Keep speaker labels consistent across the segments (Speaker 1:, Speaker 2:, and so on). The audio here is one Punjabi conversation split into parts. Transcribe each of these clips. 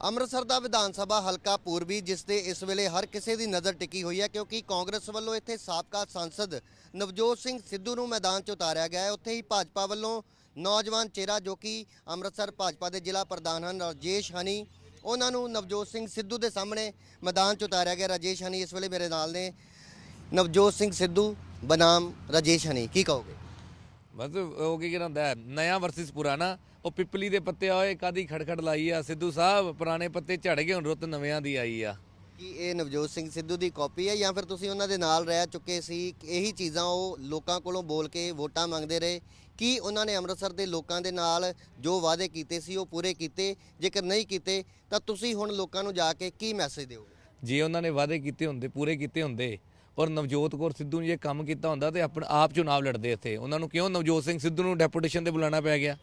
Speaker 1: ਅੰਮ੍ਰਿਤਸਰ ਦਾ ਵਿਧਾਨ ਸਭਾ ਹਲਕਾ ਪੂਰਬੀ, ਜਿਸ ਤੇ ਇਸ ਵੇਲੇ ਹਰ ਕਿਸੇ ਦੀ ਨਜ਼ਰ ਟਿਕੀ ਹੋਈ ਹੈ, ਕਿਉਂਕਿ ਕਾਂਗਰਸ ਵੱਲੋਂ ਇੱਥੇ ਸਾਬਕਾ ਸੰਸਦ ਨਵਜੋਤ ਸਿੰਘ ਸਿੱਧੂ ਨੂੰ ਮੈਦਾਨ 'ਚ ਉਤਾਰਿਆ ਗਿਆ ਹੈ। ਉੱਥੇ ਹੀ ਭਾਜਪਾ ਵੱਲੋਂ ਨੌਜਵਾਨ ਚਿਹਰਾ ਜੋ ਕਿ ਅੰਮ੍ਰਿਤਸਰ ਭਾਜਪਾ ਦੇ ਜ਼ਿਲ੍ਹਾ ਪ੍ਰਧਾਨ ਹਨ, ਰਾਜੇਸ਼ ਹਨੀ, ਉਹਨਾਂ ਨੂੰ ਨਵਜੋਤ ਸਿੰਘ ਸਿੱਧੂ ਦੇ ਸਾਹਮਣੇ ਮੈਦਾਨ 'ਚ ਉਤਾਰਿਆ ਗਿਆ। ਰਾਜੇਸ਼ ਹਨੀ ਇਸ ਵੇਲੇ ਮੇਰੇ ਨਾਲ ਨੇ। ਨਵਜੋਤ ਸਿੰਘ ਸਿੱਧੂ, ਬਨਾਮ ਰਾਜੇਸ਼ ਹਨੀ, ਕੀ ਕਹੋਗੇ?
Speaker 2: ਬਸ ਉਹ ਕੀ ਕਹਿੰਦਾ ਨया ਵਰਸਸ ਪੁਰਾਣਾ ਉਹ ਪਿੱਪਲੀ ਦੇ ਪੱਤੇ ਹੋਏ ਕਾਦੀ ਖੜਖੜ ਲਾਈ ਆ ਸਿੱਧੂ ਸਾਹਿਬ ਪੁਰਾਣੇ ਪੱਤੇ ਝੜ ਗਏ ਹੁਣ ਰੁੱਤ ਨਵਿਆਂ ਦੀ ਆਈ ਆ।
Speaker 1: ਕੀ ਇਹ ਨਵਜੋਤ ਸਿੰਘ ਸਿੱਧੂ ਦੀ ਕਾਪੀ ਹੈ ਜਾਂ ਫਿਰ ਤੁਸੀਂ ਉਹਨਾਂ ਦੇ ਨਾਲ ਰਹਿ ਚੁੱਕੇ ਸੀ ਇਹੀ ਚੀਜ਼ਾਂ ਉਹ ਲੋਕਾਂ ਕੋਲੋਂ ਬੋਲ ਕੇ ਵੋਟਾਂ ਮੰਗਦੇ ਰਹੇ? ਕੀ ਉਹਨਾਂ ਨੇ ਅੰਮ੍ਰਿਤਸਰ ਦੇ ਲੋਕਾਂ ਦੇ ਨਾਲ ਜੋ ਵਾਅਦੇ ਕੀਤੇ ਸੀ ਉਹ ਪੂਰੇ ਕੀਤੇ? ਜੇਕਰ ਨਹੀਂ ਕੀਤੇ ਤਾਂ ਤੁਸੀਂ ਹੁਣ ਲੋਕਾਂ ਨੂੰ ਜਾ ਕੇ ਕੀ ਮੈਸੇਜ ਦਿਓਗੇ?
Speaker 2: ਜੇ ਉਹਨਾਂ ਨੇ ਵਾਅਦੇ ਕੀਤੇ ਹੁੰਦੇ ਪੂਰੇ ਕੀਤੇ ਹੁੰਦੇ ਔਰ ਨਵਜੋਤ ਕੌਰ ਸਿੱਧੂ ਨੇ ਇਹ ਕੰਮ ਕੀਤਾ ਹੁੰਦਾ ਤੇ ਆਪਣਾ ਆਪ ਚੁਣਾਵ ਲੜਦੇ ਇੱਥੇ। ਉਹਨਾਂ ਨੂੰ ਕਿਉਂ ਨਵਜੋਤ ਸਿੰਘ ਸਿੱਧੂ ਨੂੰ ਡੈਪੂਟੇਸ਼ਨ ਤੇ ਬੁਲਾਉਣਾ ਪੈ ਗਿਆ?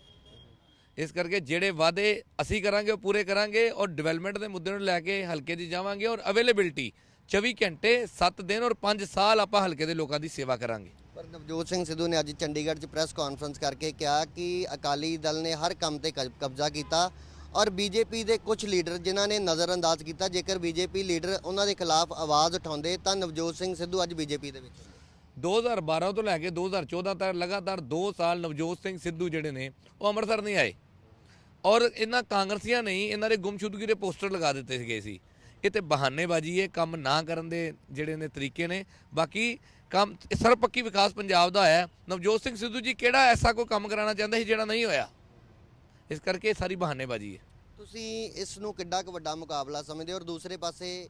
Speaker 2: ਇਸ ਕਰਕੇ ਜਿਹੜੇ ਵਾਅਦੇ ਅਸੀਂ ਕਰਾਂਗੇ, ਉਹ ਪੂਰੇ ਕਰਾਂਗੇ ਔਰ ਡਿਵੈਲਪਮੈਂਟ ਦੇ ਮੁੱਦੇ ਨੂੰ ਲੈ ਕੇ ਹਲਕੇ 'ਚ ਜਾਵਾਂਗੇ ਔਰ ਅਵੇਲੇਬਿਲਟੀ 24 ਘੰਟੇ 7 ਦਿਨ ਔਰ 5 ਸਾਲ ਆਪਾਂ ਹਲਕੇ ਦੇ ਲੋਕਾਂ ਦੀ ਸੇਵਾ ਕਰਾਂਗੇ।
Speaker 1: ਪਰ ਨਵਜੋਤ ਸਿੰਘ ਸਿੱਧੂ ਨੇ ਅੱਜ ਚੰਡੀਗੜ੍ਹ 'ਚ ਪ੍ਰੈਸ ਕਾਨਫਰੰਸ ਕਰਕੇ ਕਿਹਾ ਕਿ ਅਕਾਲੀ ਦਲ ਨੇ ਹਰ ਕੰਮ ਤੇ ਕਬਜ਼ਾ ਕੀਤਾ। ਔਰ ਬੀਜੇਪੀ ਦੇ ਕੁਝ ਲੀਡਰ ਜਿਨ੍ਹਾਂ ਨੇ ਨਜ਼ਰਅੰਦਾਜ਼ ਕੀਤਾ, ਜੇਕਰ ਬੀਜੇਪੀ ਲੀਡਰ ਉਹਨਾਂ ਦੇ ਖਿਲਾਫ ਆਵਾਜ਼ ਉਠਾਉਂਦੇ ਤਾਂ ਨਵਜੋਤ ਸਿੰਘ ਸਿੱਧੂ ਅੱਜ ਬੀਜੇਪੀ ਦੇ ਵਿੱਚ ਹੁੰਦੇ।
Speaker 2: 2012 ਤੋਂ ਲੈ ਕੇ 2014 ਤੱਕ ਲਗਾਤਾਰ 2 ਸਾਲ ਨਵਜੋਤ ਸਿੰਘ ਸਿੱਧੂ ਜਿਹੜੇ ਨੇ, ਉਹ ਅੰਮ੍ਰਿਤਸਰ ਨਹੀਂ ਆਏ। ਔਰ ਇਹਨਾਂ ਕਾਂਗਰਸੀਆਂ ਨੇ ਇਹਨਾਂ ਦੇ ਗੁੰਮਸ਼ੁਦਗੀ ਦੇ ਪੋਸਟਰ ਲਗਾ ਦਿੱਤੇ ਸੀਗੇ ਸੀ। ਇਹ ਤੇ ਬਹਾਨੇਬਾਜ਼ੀ ਹੈ, ਕੰਮ ਨਾ ਕਰਨ ਦੇ ਜਿਹੜੇ ਨੇ ਤਰੀਕੇ ਨੇ। ਬਾਕੀ ਕੰਮ ਇਹ ਸਰਪੱਕੀ ਵਿਕਾਸ ਪੰਜਾਬ ਦਾ ਹੈ। ਨਵਜੋਤ ਸਿੰਘ ਸਿੱਧੂ ਜੀ ਕਿਹੜਾ ਐਸਾ ਕੋਈ ਕੰਮ ਕਰਾਉਣਾ ਚਾਹੁੰਦਾ ਸੀ ਜਿਹੜਾ ਨਹੀਂ ਹੋਇਆ? ਇਸ ਕਰਕੇ ਇਹ ਸਾਰੀ ਬਹਾਨੇਬਾਜ਼ੀ ਹੈ।
Speaker 1: ਤੁਸੀਂ ਇਸ ਨੂੰ ਕਿੱਡਾ ਕੁ ਵੱਡਾ ਮੁਕਾਬਲਾ ਸਮਝਦੇ ਹੋ ਔਰ ਦੂਸਰੇ ਪਾਸੇ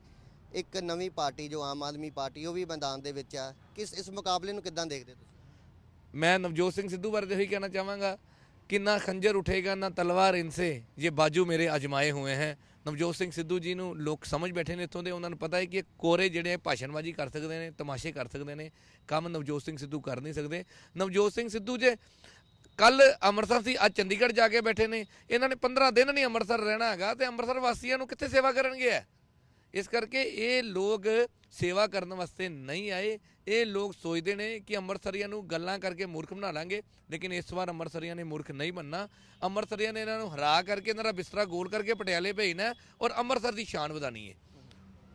Speaker 1: ਇੱਕ ਨਵੀਂ ਪਾਰਟੀ ਜੋ ਆਮ ਆਦਮੀ ਪਾਰਟੀ ਉਹ ਵੀ ਮੈਦਾਨ ਦੇ ਵਿੱਚ ਆ ਕਿਸ ਇਸ ਮੁਕਾਬਲੇ ਨੂੰ ਕਿੱਦਾਂ ਦੇਖਦੇ ਹੋ ਤੁਸੀਂ?
Speaker 2: ਮੈਂ ਨਵਜੋਤ ਸਿੰਘ ਸਿੱਧੂ ਬਾਰੇ ਤਾਂ ਇਹੀ ਕਹਿਣਾ ਚਾਹਾਂਗਾ ਕਿ ਨਾ ਖੰਜਰ ਉਠੇਗਾ ਨਾ ਤਲਵਾਰ ਇਨਸੇ ये ਬਾਜੂ ਮੇਰੇ ਅਜਮਾਏ ਹੋਏ ਹੈ। ਨਵਜੋਤ ਸਿੰਘ ਸਿੱਧੂ ਜੀ ਨੂੰ ਲੋਕ ਸਮਝ ਬੈਠੇ ਨੇ ਇੱਥੋਂ ਦੇ ਉਹਨਾਂ ਨੂੰ ਪਤਾ ਹੈ ਕਿ ਇਹ ਕੋਰੇ ਜਿਹੜੇ ਭਾਸ਼ਣਬਾਜ਼ੀ ਕਰ ਸਕਦੇ ਨੇ ਤਮਾਸ਼ੇ ਕਰ ਸਕਦੇ ਨੇ। ਕੰਮ ਨਵਜੋਤ ਸਿੰਘ ਸਿੱਧੂ ਕਰ ਨਹੀਂ ਸਕਦੇ। ਨਵਜੋਤ ਸਿੰਘ ਸਿੱਧੂ ਜੇ ਕੱਲ ਅੰਮ੍ਰਿਤਸਰ ਸੀ, ਅੱਜ ਚੰਡੀਗੜ੍ਹ ਜਾ ਕੇ ਬੈਠੇ ਨੇ। ਇਹਨਾਂ ਨੇ 15 ਦਿਨ ਨਹੀਂ ਅੰਮ੍ਰਿਤਸਰ ਰਹਿਣਾ ਹੈਗਾ ਤੇ ਅੰਮ੍ਰਿਤਸਰ ਵਾਸੀਆਂ ਨੂੰ ਕਿੱਥੇ ਸੇਵਾ ਕਰਨਗੇ ਇਹ? ਇਸ ਕਰਕੇ ਇਹ ਲੋਕ ਸੇਵਾ ਕਰਨ ਵਾਸਤੇ ਨਹੀਂ ਆਏ। ਇਹ ਲੋਕ ਸੋਚਦੇ ਨੇ ਕਿ ਅੰਮ੍ਰਿਤਸਰੀਆਂ ਨੂੰ ਗੱਲਾਂ ਕਰਕੇ ਮੂਰਖ ਬਣਾ ਲਾਂਗੇ, ਲੇਕਿਨ ਇਸ ਵਾਰ ਅੰਮ੍ਰਿਤਸਰੀਆਂ ਨੇ ਮੂਰਖ ਨਹੀਂ ਬਣਨਾ। ਅੰਮ੍ਰਿਤਸਰੀਆਂ ਨੇ ਇਹਨਾਂ ਨੂੰ ਹਰਾ ਕਰਕੇ, ਇਹਨਾਂ ਦਾ ਬਿਸਤਰਾ ਗੋਲ ਕਰਕੇ ਪਟਿਆਲੇ ਭੇਜਣਾ ਔਰ ਅੰਮ੍ਰਿਤਸਰ ਦੀ ਸ਼ਾਨ ਵਧਾਣੀ ਹੈ।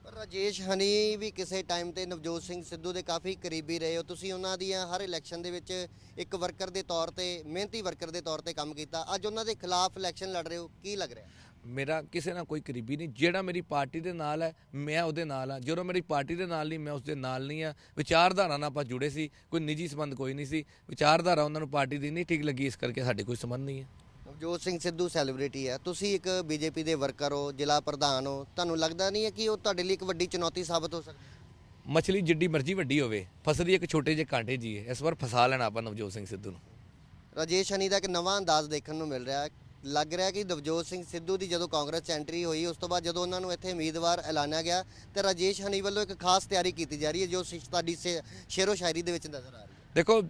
Speaker 1: ਪਰ ਰਾਜੇਸ਼, ਹਨੀ ਵੀ ਕਿਸੇ ਟਾਈਮ ਤੇ ਨਵਜੋਤ ਸਿੰਘ ਸਿੱਧੂ ਦੇ ਕਾਫੀ ਕਰੀਬੀ ਰਹੇ ਹੋ। ਤੁਸੀਂ ਉਹਨਾਂ ਦੀਆਂ ਹਰ ਇਲੈਕਸ਼ਨ ਦੇ ਵਿੱਚ ਇੱਕ ਵਰਕਰ ਦੇ ਤੌਰ ਤੇ, ਮਿਹਨਤੀ ਵਰਕਰ ਦੇ ਤੌਰ ਤੇ ਕੰਮ ਕੀਤਾ। ਅੱਜ ਉਹਨਾਂ ਦੇ ਖਿਲਾਫ ਇਲੈਕਸ਼ਨ ਲੜ ਰਹੇ ਹੋ, ਕੀ ਲੱਗ ਰਿਹਾ?
Speaker 2: ਮੇਰਾ ਕਿਸੇ ਨਾਲ ਕੋਈ ਕਰੀਬੀ ਨਹੀਂ। ਜਿਹੜਾ ਮੇਰੀ ਪਾਰਟੀ ਦੇ ਨਾਲ ਹੈ, ਮੈਂ ਉਹਦੇ ਨਾਲ ਹਾਂ। ਜਦੋਂ ਮੇਰੀ ਪਾਰਟੀ ਦੇ ਨਾਲ ਨਹੀਂ, ਮੈਂ ਉਸਦੇ ਨਾਲ ਨਹੀਂ ਆ ਵਿਚਾਰਧਾਰਾ ਨਾਲ ਆਪਾਂ ਜੁੜੇ ਸੀ। ਕੋਈ ਨਿੱਜੀ ਸੰਬੰਧ ਕੋਈ ਨਹੀਂ ਸੀ। ਵਿਚਾਰਧਾਰਾ ਉਹਨਾਂ ਨੂੰ ਪਾਰਟੀ ਦੀ ਨਹੀਂ ਠੀਕ ਲੱਗੀ, ਇਸ ਕਰਕੇ ਸਾਡੇ ਕੋਈ ਸੰਬੰਧ ਨਹੀਂ ਹੈ।
Speaker 1: ਨਵਜੋਤ ਸਿੰਘ ਸਿੱਧੂ ਸੈਲੀਬ੍ਰਿਟੀ ਹੈ ਤੁਸੀਂ ਇੱਕ ਬੀਜੇਪੀ ਦੇ ਵਰਕਰ ਹੋ ਜ਼ਿਲ੍ਹਾ ਪ੍ਰਧਾਨ ਹੋ। ਤੁਹਾਨੂੰ ਲੱਗਦਾ ਨਹੀਂ ਹੈ ਕਿ ਉਹ ਤੁਹਾਡੇ ਲਈ ਇੱਕ ਵੱਡੀ ਚੁਣੌਤੀ ਸਾਬਤ ਹੋ ਸਕਦੀ?
Speaker 2: ਮਛਲੀ ਜਿੱਡੀ ਮਰਜ਼ੀ ਵੱਡੀ ਹੋਵੇ ਫਸਦੀ ਇੱਕ ਛੋਟੇ ਜਿਹੇ ਕਾਂਟੇ 'ਚ ਹੀ। ਇਸ ਵਾਰ ਫਸਾ ਲੈਣਾ ਆਪਾਂ ਨਵਜੋਤ ਸਿੰਘ ਸਿੱਧੂ ਨੂੰ।
Speaker 1: ਰਾਜੇਸ਼ ਹਨੀ ਦਾ ਇੱਕ ਨਵਾਂ ਅੰਦਾਜ਼ ਦੇਖਣ ਨੂੰ ਮਿਲ ਰਿਹਾ ਹੈ। ਲੱਗ ਰਿਹਾ ਕਿ ਨਵਜੋਤ ਸਿੰਘ ਸਿੱਧੂ ਦੀ ਜਦੋਂ ਕਾਂਗਰਸ 'ਚ ਐਂਟਰੀ ਹੋਈ ਉਸ ਤੋਂ ਬਾਅਦ ਜਦੋਂ ਉਹਨਾਂ ਨੂੰ ਇੱਥੇ ਉਮੀਦਵਾਰ ਐਲਾਨਿਆ ਗਿਆ ਤੇ ਰਾਜੇਸ਼ ਹਨੀ ਵੱਲੋਂ ਇੱਕ ਖਾਸ ਤਿਆਰੀ ਕੀਤੀ ਜਾ ਰਹੀ ਹੈ ਜੋ ਤੁਹਾਡੀ ਸ਼ੇਰੋ ਸ਼ਾਇਰੀ ਦੇ ਵਿੱਚ ਨਜ਼ਰ ਆ ਰਹੀ ਹੈ।
Speaker 2: ਦੇਖੋ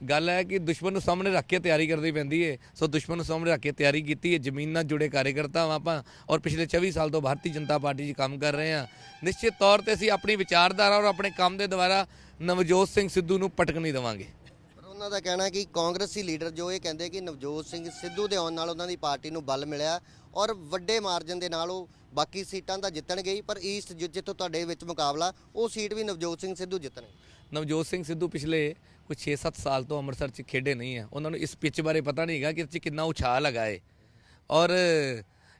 Speaker 2: ਗੱਲ ਹੈ ਕਿ ਦੁਸ਼ਮਣ ਨੂੰ ਸਾਹਮਣੇ ਰੱਖ ਕੇ ਤਿਆਰੀ ਕਰਨੀ ਪੈਂਦੀ ਹੈ ਸੋ ਦੁਸ਼ਮਣ ਨੂੰ ਸਾਹਮਣੇ ਰੱਖ ਕੇ ਤਿਆਰੀ ਕੀਤੀ ਹੈ ਜ਼ਮੀਨ ਨਾਲ ਜੁੜੇ ਕਾਰਜਕਰਤਾ ਹਾਂ ਆਪਾਂ ਔਰ ਪਿਛਲੇ 24 ਸਾਲ ਤੋਂ ਭਾਰਤੀ ਜਨਤਾ ਪਾਰਟੀ 'ਚ ਕੰਮ ਕਰ ਰਹੇ ਹਾਂ। ਨਿਸ਼ਚਿਤ ਤੌਰ ਤੇ ਅਸੀਂ ਆਪਣੀ ਵਿਚਾਰਧਾਰਾ ਔਰ ਆਪਣੇ ਕੰਮ ਦੇ ਦੁਆਰਾ ਨਵਜੋਤ ਸਿੰਘ ਸਿੱਧੂ ਨੂੰ ਪਟਕ ਨਹੀਂ ਦੇਵਾਂਗੇ।
Speaker 1: ਪਰ ਉਹਨਾਂ ਦਾ ਕਹਿਣਾ ਕਿ ਕਾਂਗਰਸੀ ਲੀਡਰ ਜੋ ਇਹ ਕਹਿੰਦੇ ਕਿ ਨਵਜੋਤ ਸਿੰਘ ਸਿੱਧੂ ਦੇ ਆਉਣ ਨਾਲ ਉਹਨਾਂ ਦੀ ਪਾਰਟੀ ਨੂੰ ਬਲ ਮਿਲਿਆ। ਔਰ ਵੱਡੇ ਮਾਰਜਨ ਦੇ ਨਾਲ ਉਹ ਬਾਕੀ ਸੀਟਾਂ ਤਾਂ ਜਿੱਤਣਗੇ ਪਰ ਈਸਟ ਜਿ- ਜਿੱਥੋਂ ਤੁਹਾਡੇ ਵਿੱਚ ਮੁਕਾਬਲਾ, ਉਹ ਸੀਟ ਵੀ ਨਵਜੋਤ ਸਿੰਘ ਸਿੱਧੂ ਜਿੱਤਣਗੇ
Speaker 2: ਨਵਜੋਤ ਸਿੰਘ ਸਿੱਧੂ ਪਿਛਲੇ ਕੁਝ 6-7 ਸਾਲ ਤੋਂ ਅੰਮ੍ਰਿਤਸਰ 'ਚ ਖੇਡੇ ਨਹੀਂ ਹੈ ਉਹਨਾਂ ਨੂੰ ਇਸ ਪਿੱਚ ਬਾਰੇ ਪਤਾ ਨਹੀਂ ਹੈਗਾ ਕਿ ਇਸ 'ਚ ਕਿੰਨਾ ਉਛਾਲ ਹੈਗਾ ਏ। ਔਰ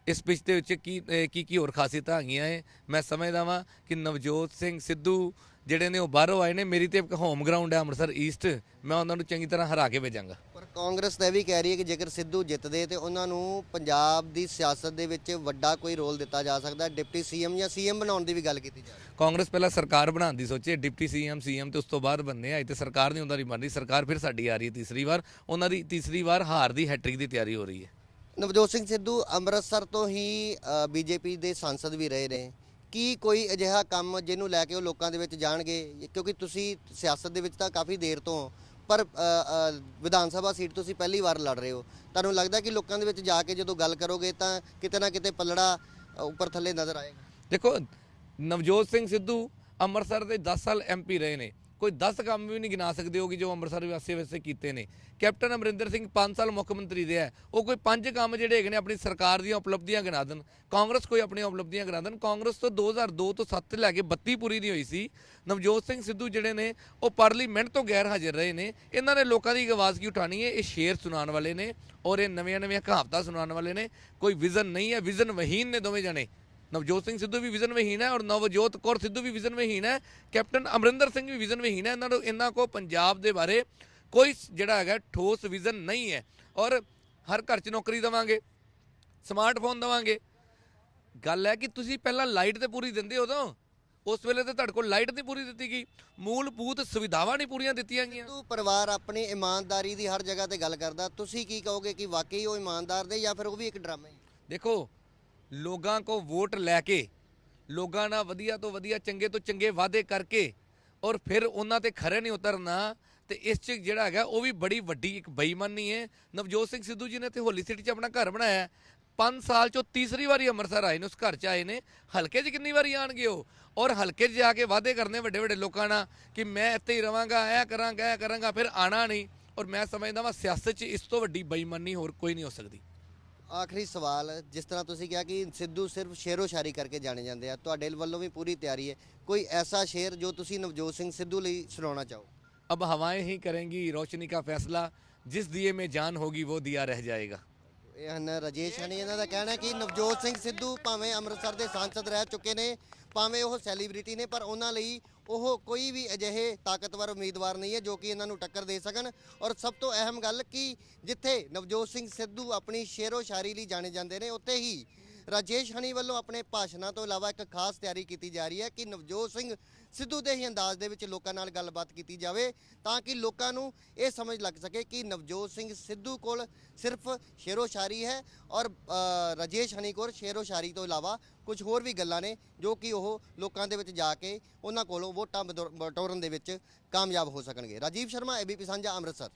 Speaker 2: ਇਸ ਪਿੱਚ ਦੇ ਵਿੱਚ ਕੀ ਕੀ ਕੀ ਹੋਰ ਖਾਸੀਅਤਾਂ ਹੈਗੀਆਂ ਏ? ਮੈਂ ਸਮਝਦਾ ਵਾਂ ਕਿ ਨਵਜੋਤ ਸਿੰਘ ਸਿੱਧੂ ਜਿਹੜੇ ਨੇ ਉਹ ਬਾਹਰੋਂ ਆਏ ਨੇ, ਮੇਰੀ ਤੇ ਇੱਕ ਹੋਮ ਗਰਾਊਂਡ ਹੈ ਅੰਮ੍ਰਿਤਸਰ ਈਸਟ ਮੈਂ ਉਹਨਾਂ ਨੂੰ ਚੰਗੀ ਤਰ੍ਹਾਂ ਹਰਾ ਕੇ ਭੇਜਾਂਗਾ।
Speaker 1: ਕਾਂਗਰਸ ਤਾਂ ਇਹ ਵੀ ਕਹਿ ਰਹੀ ਹੈ ਕਿ ਜੇਕਰ ਸਿੱਧੂ ਜਿੱਤਦੇ ਤੇ ਉਹਨਾਂ ਨੂੰ ਪੰਜਾਬ ਦੀ ਸਿਆਸਤ ਦੇ ਵਿੱਚ ਵੱਡਾ ਕੋਈ ਰੋਲ ਦਿੱਤਾ ਜਾ ਸਕਦਾ। ਡਿਪਟੀ ਸੀਐਮ ਜਾਂ ਸੀਐਮ ਬਣਾਉਣ ਦੀ ਵੀ ਗੱਲ ਕੀਤੀ ਜਾ ਰਹੀ ਹੈ।
Speaker 2: ਕਾਂਗਰਸ ਪਹਿਲਾਂ ਸਰਕਾਰ ਬਣਾਉਣ ਦੀ ਸੋਚੇ ਡਿਪਟੀ ਸੀਐਮ ਸੀਐਮ ਤੇ ਉਸ ਤੋਂ ਬਾਅਦ ਬੰਨੇ ਆਏ ਤੇ ਸਰਕਾਰ ਨਹੀਂ ਉਹਨਾਂ ਦੀ ਬਣ ਰਹੀ ਸਰਕਾਰ ਫਿਰ ਸਾਡੀ ਆ ਰਹੀ ਹੈ ਤੀਸਰੀ ਵਾਰ ਉਹਨਾਂ ਦੀ ਤੀਸਰੀ ਵਾਰ ਹਾਰ ਦੀ ਹੈਟ੍ਰਿਕ ਦੀ ਤਿਆਰੀ ਹੋ ਰਹੀ ਹੈ।
Speaker 1: ਨਵਜੋਤ ਸਿੰਘ ਸਿੱਧੂ ਅੰਮ੍ਰਿਤਸਰ ਤੋਂ ਹੀ ਬੀਜੇਪੀ ਦੇ ਸਾਂਸਦ ਵੀ ਰਹੇ ਨੇ। ਕੀ ਕੋਈ ਅਜਿਹਾ ਕੰਮ ਜਿਹਨੂੰ ਲੈ ਕੇ ਉਹ ਲੋਕਾਂ ਦੇ ਵਿੱਚ ਜਾਣਗੇ? ਕਿਉਂਕਿ ਤੁਸੀਂ ਸਿਆਸਤ ਦੇ ਵਿੱਚ ਤਾਂ ਕਾਫੀ ਦੇਰ ਤੋਂ ਪਰ ਵਿਧਾਨ ਸਭਾ ਸੀਟ ਤੁਸੀਂ ਪਹਿਲੀ ਵਾਰ ਲੜ ਰਹੇ ਹੋ। ਤੁਹਾਨੂੰ ਲੱਗਦਾ ਕਿ ਲੋਕਾਂ ਦੇ ਵਿੱਚ ਜਾ ਕੇ ਜਦੋਂ ਗੱਲ ਕਰੋਗੇ ਤਾਂ ਕਿਤੇ ਨਾ ਕਿਤੇ ਪੱਲੜਾ ਉੱਪਰ ਥੱਲੇ ਨਜ਼ਰ ਆਏਗਾ?
Speaker 2: ਦੇਖੋ, ਨਵਜੋਤ ਸਿੰਘ ਸਿੱਧੂ ਅੰਮ੍ਰਿਤਸਰ ਦੇ 10 ਸਾਲ ਐਮਪੀ ਰਹੇ ਨੇ। ਕੋਈ 10 ਕੰਮ ਵੀ ਨਹੀਂ ਗਿਣਾ ਸਕਦੇ ਹੋ ਕਿ ਜੋ ਅੰਮ੍ਰਿਤਸਰ ਵਾਸਤੇ ਵਾਸਤੇ ਕੀਤੇ ਨੇ। ਕੈਪਟਨ ਅਮਰਿੰਦਰ ਸਿੰਘ 5 ਸਾਲ ਮੁੱਖ ਮੰਤਰੀ ਰਿਹਾ ਉਹ ਕੋਈ ਪੰਜ ਕੰਮ ਜਿਹੜੇ ਹੈਗੇ ਨੇ ਆਪਣੀ ਸਰਕਾਰ ਦੀਆਂ ਉਪਲਬਧੀਆਂ ਗਿਣਾ ਦੇਣ। ਕਾਂਗਰਸ ਕੋਈ ਆਪਣੀਆਂ ਉਪਲਬਧੀਆਂ ਗਿਣਾ ਦੇਣ। ਕਾਂਗਰਸ ਤੋਂ 2002 ਤੋਂ 7 ਤੋਂ ਲੈ ਕੇ 32 ਪੂਰੀ ਨਹੀਂ ਹੋਈ ਸੀ। ਨਵਜੋਤ ਸਿੰਘ ਸਿੱਧੂ ਜਿਹੜੇ ਨੇ, ਉਹ ਪਾਰਲੀਮੈਂਟ ਤੋਂ ਗੈਰ ਹਾਜ਼ਰ ਰਹੇ ਨੇ। ਇਹਨਾਂ ਨੇ ਲੋਕਾਂ ਦੀ ਆਵਾਜ਼ ਕੀ ਉਠਾਣੀ ਹੈ? ਇਹ ਸ਼ੇਰ ਸੁਣਾਉਣ ਵਾਲੇ ਨੇ ਔਰ ਇਹ ਨਵੀਆਂ ਨਵੀਆਂ ਕਹਾਵਤਾਂ ਸੁਣਾਉਣ ਵਾਲੇ ਨੇ। ਕੋਈ ਵਿਜ਼ਨ ਨਹੀਂ ਹੈ। ਵਿਜ਼ਨ ਵਹੀਨ ਨੇ ਦੋਵੇਂ ਜਣੇ। ਨਵਜੋਤ ਸਿੰਘ ਸਿੱਧੂ ਵੀ ਵਿਜ਼ਨ ਵਿਹੀਨ ਹੈ ਔਰ ਨਵਜੋਤ ਕੌਰ ਸਿੱਧੂ ਵੀ ਵਿਜ਼ਨ ਵਿਹੀਨ ਹੈ ਕੈਪਟਨ ਅਮਰਿੰਦਰ ਸਿੰਘ ਵੀ ਵਿਜ਼ਨ ਵਿਹੀਨ ਹੈ ਇਹਨਾਂ ਨੂੰ ਇਹਨਾਂ ਕੋ ਪੰਜਾਬ ਦੇ ਬਾਰੇ ਕੋਈ ਜਿਹੜਾ ਹੈਗਾ ਠੋਸ ਵਿਜ਼ਨ ਨਹੀਂ ਹੈ ਔਰ ਹਰ ਘਰ 'ਚ ਨੌਕਰੀ ਦੇਵਾਂਗੇ ਸਮਾਰਟਫੋਨ ਦੇਵਾਂਗੇ ਗੱਲ ਹੈ ਕਿ ਤੁਸੀਂ ਪਹਿਲਾਂ ਲਾਈਟ ਤੇ ਪੂਰੀ ਦਿੰਦੇ ਉਦੋਂ ਉਸ ਵੇਲੇ ਤੇ ਤੁਹਾਡੇ ਕੋਲ ਲਾਈਟ ਨਹੀਂ ਪੂਰੀ ਦਿੱਤੀ ਗਈ ਮੂਲਭੂਤ ਸੁਵਿਧਾਵਾਂ ਨਹੀਂ ਪੂਰੀਆਂ ਦਿੱਤੀਆਂ ਗਈਆਂ
Speaker 1: ਸਿੱਧੂ ਪਰਿਵਾਰ ਆਪਣੀ ਇਮਾਨਦਾਰੀ ਦੀ ਹਰ ਜਗ੍ਹਾ ਤੇ ਗੱਲ ਕਰਦਾ ਤੁਸੀਂ ਕੀ ਕਹੋਗੇ ਕਿ ਵਾਕਈ ਉਹ ਇਮਾਨਦਾਰ ਨੇ ਜਾਂ ਫਿਰ ਉਹ ਵੀ ਇੱਕ ਡਰਾਮਾ ਹੀ
Speaker 2: ਦੇਖੋ ਲੋਕਾਂ ਕੋ ਵੋਟ ਲੈ ਕੇ, ਲੋਕਾਂ ਨਾਲ ਵਧੀਆ ਤੋਂ ਵਧੀਆ, ਚੰਗੇ ਤੋਂ ਚੰਗੇ ਵਾਅਦੇ ਕਰਕੇ ਔਰ ਫਿਰ ਉਹਨਾਂ ਤੇ ਖਰੇ ਨਹੀਂ ਉਤਰਨਾ, ਤੇ ਇਸ ਚ ਜਿਹੜਾ ਹੈਗਾ ਉਹ ਵੀ ਬੜੀ ਵੱਡੀ ਇੱਕ ਬੇਈਮਾਨੀ ਹੈ। ਨਵਜੋਤ ਸਿੰਘ ਸਿੱਧੂ ਜੀ ਨੇ ਤੇ ਹੋਲੀ ਸਿਟੀ 'ਚ ਆਪਣਾ ਘਰ ਬਣਾਇਆ ਹੈ। ਪੰਜ ਸਾਲ ਚੋਂ ਤੀਸਰੀ ਵਾਰੀ ਅੰਮ੍ਰਿਤਸਰ ਆਏ ਨੇ, ਉਸ ਘਰ 'ਚ ਆਏ ਨੇ। ਹਲਕੇ 'ਚ ਕਿੰਨੀ ਵਾਰੀ ਆਣਗੇ ਉਹ? ਔਰ ਹਲਕੇ 'ਚ ਜਾ ਕੇ ਵਾਅਦੇ ਕਰਨੇ ਵੱਡੇ ਵੱਡੇ ਲੋਕਾਂ ਨਾਲ ਕਿ ਮੈਂ ਇੱਥੇ ਹੀ ਰਵਾਂਗਾ, ਐ ਕਰਾਂਗਾ ਐ ਕਰਾਂਗਾ, ਫਿਰ ਆਣਾ ਨਹੀਂ। ਔਰ ਮੈਂ ਸਮਝਦਾ ਵਾਂ ਸਿਆਸਤ 'ਚ ਇਸ ਤੋਂ ਵੱਡੀ ਬੇਈਮਾਨੀ ਹੋਰ ਕੋਈ ਨਹੀਂ ਹੋ ਸਕਦੀ।
Speaker 1: ਆਖਰੀ ਸਵਾਲ ਜਿਸ ਤਰ੍ਹਾਂ ਤੁਸੀਂ ਕਿਹਾ ਕਿ ਸਿੱਧੂ ਸਿਰਫ ਸ਼ੇਰੋ ਸ਼ਾਇਰੀ ਕਰਕੇ ਜਾਣੇ ਜਾਂਦੇ ਆ ਤੁਹਾਡੇ ਵੱਲੋਂ ਵੀ ਪੂਰੀ ਤਿਆਰੀ ਹੈ। ਕੋਈ ਐਸਾ ਸ਼ੇਰ ਜੋ ਤੁਸੀਂ ਨਵਜੋਤ ਸਿੰਘ ਸਿੱਧੂ ਲਈ ਸੁਣਾਉਣਾ ਚਾਹੋ?
Speaker 2: ਅਬ ਹਵਾਏ ਹੀ ਕਰੇਂਗੀ ਰੋਸ਼ਨੀ ਦਾ ਫੈਸਲਾ ਜਿਸ ਦੀਏ ਮੇ ਜਾਨ ਹੋਗੀ ਉਹ ਦਿਆ ਰਹਿ ਜਾਏਗਾ।
Speaker 1: ਇਹ ਹਨ ਰਜੇਸ਼ ਹਨੀ ਇਹਨਾਂ ਦਾ ਕਹਿਣਾ ਕਿ ਨਵਜੋਤ ਸਿੰਘ ਸਿੱਧੂ ਭਾਵੇਂ ਅੰਮ੍ਰਿਤਸਰ ਦੇ ਸਾਂਸਦ ਰਹਿ ਚੁੱਕੇ ਨੇ ਭਾਵੇਂ ਉਹ ਸੈਲੀਬ੍ਰਿਟੀ ਨੇ ਪਰ ਉਹਨਾਂ ਲਈ ਉਹ ਕੋਈ ਵੀ ਅਜਿਹੇ ਤਾਕਤਵਰ ਉਮੀਦਵਾਰ ਨਹੀਂ ਹੈ ਜੋ ਕਿ ਇਹਨਾਂ ਨੂੰ ਟੱਕਰ ਦੇ ਸਕਣ। ਔਰ ਸਭ ਤੋਂ ਅਹਿਮ ਗੱਲ ਕਿ ਜਿੱਥੇ ਨਵਜੋਤ ਸਿੰਘ ਸਿੱਧੂ ਆਪਣੀ ਸ਼ੇਰੋ ਸ਼ਾਇਰੀ ਲਈ ਜਾਣੇ ਜਾਂਦੇ ਨੇ, ਉੱਥੇ ਹੀ ਰਾਜੇਸ਼ ਹਨੀ ਵੱਲੋਂ ਆਪਣੇ ਭਾਸ਼ਣਾਂ ਤੋਂ ਇਲਾਵਾ ਇੱਕ ਖਾਸ ਤਿਆਰੀ ਕੀਤੀ ਜਾ ਰਹੀ ਹੈ ਕਿ ਨਵਜੋਤ ਸਿੰਘ ਸਿੱਧੂ ਦੇ ਹੀ ਅੰਦਾਜ਼ ਦੇ ਵਿੱਚ ਲੋਕਾਂ ਨਾਲ ਗੱਲਬਾਤ ਕੀਤੀ ਜਾਵੇ ਤਾਂ ਕਿ ਲੋਕਾਂ ਨੂੰ ਇਹ ਸਮਝ ਲੱਗ ਸਕੇ ਕਿ ਨਵਜੋਤ ਸਿੰਘ ਸਿੱਧੂ ਕੋਲ ਸਿਰਫ ਸ਼ੇਰੋ ਸ਼ਾਇਰੀ ਹੈ ਔਰ ਅ, ਰਾਜੇਸ਼ ਹਨੀ ਕੋਲ ਸ਼ੇਰੋ ਸ਼ਾਇਰੀ ਤੋਂ ਇਲਾਵਾ ਕੁਝ ਹੋਰ ਵੀ ਗੱਲਾਂ ਨੇ ਜੋ ਕਿ ਉਹ ਲੋਕਾਂ ਦੇ ਵਿੱਚ ਜਾ ਕੇ ਉਹਨਾਂ ਕੋਲੋਂ ਵੋਟਾਂ ਬਦੌ- ਬਟੋਰਨ ਦੇ ਵਿੱਚ ਕਾਮਯਾਬ ਹੋ ਸਕਣਗੇ। ਰਾਜੀਵ ਸ਼ਰਮਾ ਏਬੀਪੀ ਸਾਂਝਾ ਅੰਮ੍ਰਿਤਸਰ।